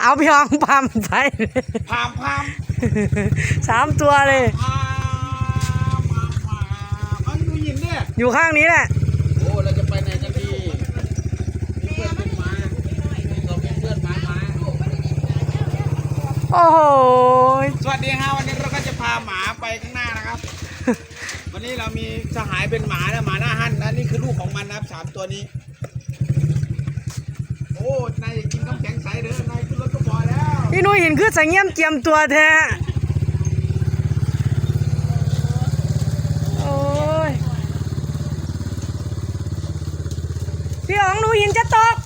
เอาพี่น้องพัมไปพามพามสามตัวเลยมันดูยินเนี่ยอยู่ข้างนี้แหละโอ้เราจะไปไหนกันดีมีเพื่อนเป็นหมาเราเป็นเพื่อนมามาโอ้โหสวัสดีฮะวันนี้เราก็จะพาหมาไปข้างหน้านะครับ วันนี้เรามีสหายเป็นหมานะหมาหน้าหันนะนี่คือลูกของมันนะครับสามตัวนี้ โอ้ เห็นคือสังเงียมเจียมตัวแท้โอ้ยพี่อ๋องหนูหินจะตก